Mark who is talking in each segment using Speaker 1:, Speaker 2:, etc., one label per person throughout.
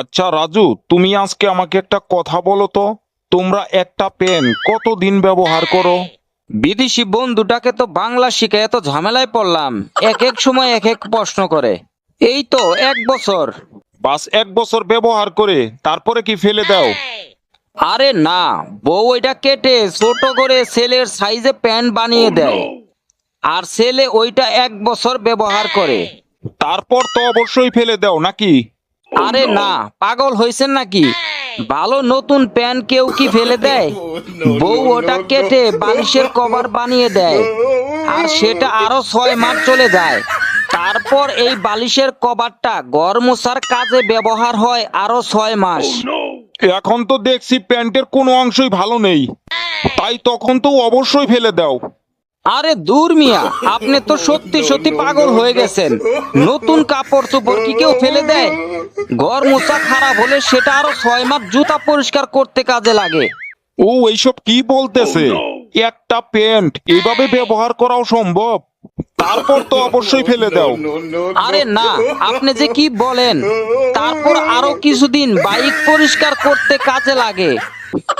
Speaker 1: আচ্ছা রাজু তুমি আজকে আমাকে একটা কথা বলো তো। তোমরা একটা পেন কতদিন ব্যবহার করো?
Speaker 2: বিদেশি বন্ধুটাকে তো বাংলা শিখে এত ঝামেলায় পড়লাম। এক এক সময় এক এক প্রশ্ন করে। এই তো এক বছর।
Speaker 1: বাস এক বছর ব্যবহার করে তারপরে কি ফেলে দাও?
Speaker 2: আরে না বউ ওইটা কেটে ছোট করে ছেলের সাইজে প্যান্ট বানিয়ে দেয়। আর ছেলে ওইটা এক বছর ব্যবহার করে।
Speaker 1: তারপর তো অবশ্যই ফেলে দাও নাকি?
Speaker 2: আরে না পাগল হয়েছেন নাকি? ভালো নতুন প্যান্ট কেউ কি ফেলে দেয়? বউ ওটা কেটে বালিশের কভার বানিয়ে দেয়। আর সেটা আরও ছয় মাস চলে যায়। তারপর এই বালিশের কভারটা ঘর মোছার কাজে ব্যবহার হয় আরও ছয় মাস।
Speaker 1: এখন তো দেখছি প্যান্টের কোনো অংশই ভালো নেই। তাই তখন তো অবশ্যই ফেলে দাও।
Speaker 2: আরে দূর মিয়া আপনি তো সত্যি সত্যি পাগল হয়ে গেছেন। নতুন কাপড় চোপড় কি কেউ ফেলে দেয়? ঘর মোছা খারাপ হলে সেটা আরও ছয় মাস জুতা পরিষ্কার করতে কাজে লাগে।
Speaker 1: ও এইসব কি বলতেছে? একটা প্যান্ট এইভাবে ব্যবহার করাও সম্ভব? তারপর তো অবশ্যই ফেলে দাও।
Speaker 2: আরে না আপনি যে কি বলেন তারপর আরও কিছুদিন বাইক পরিষ্কার করতে কাজে লাগে।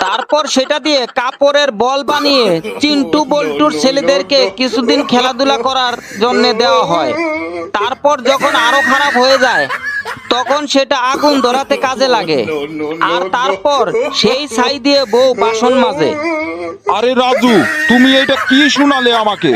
Speaker 2: তারপর সেটা দিয়ে কাপড়ের বল বানিয়ে চিন্টু বল্টুর ছেলেদেরকে কিছুদিন খেলাধুলা করার জন্য দেওয়া হয়। তারপর যখন আরও খারাপ হয়ে যায় তখন সেটা আগুন ধরাতে কাজে লাগে। আর তারপর সেই ছাই দিয়ে বউ বাসন মাজে।
Speaker 1: আরে রাজু তুমি এটা কি শোনালে আমাকে?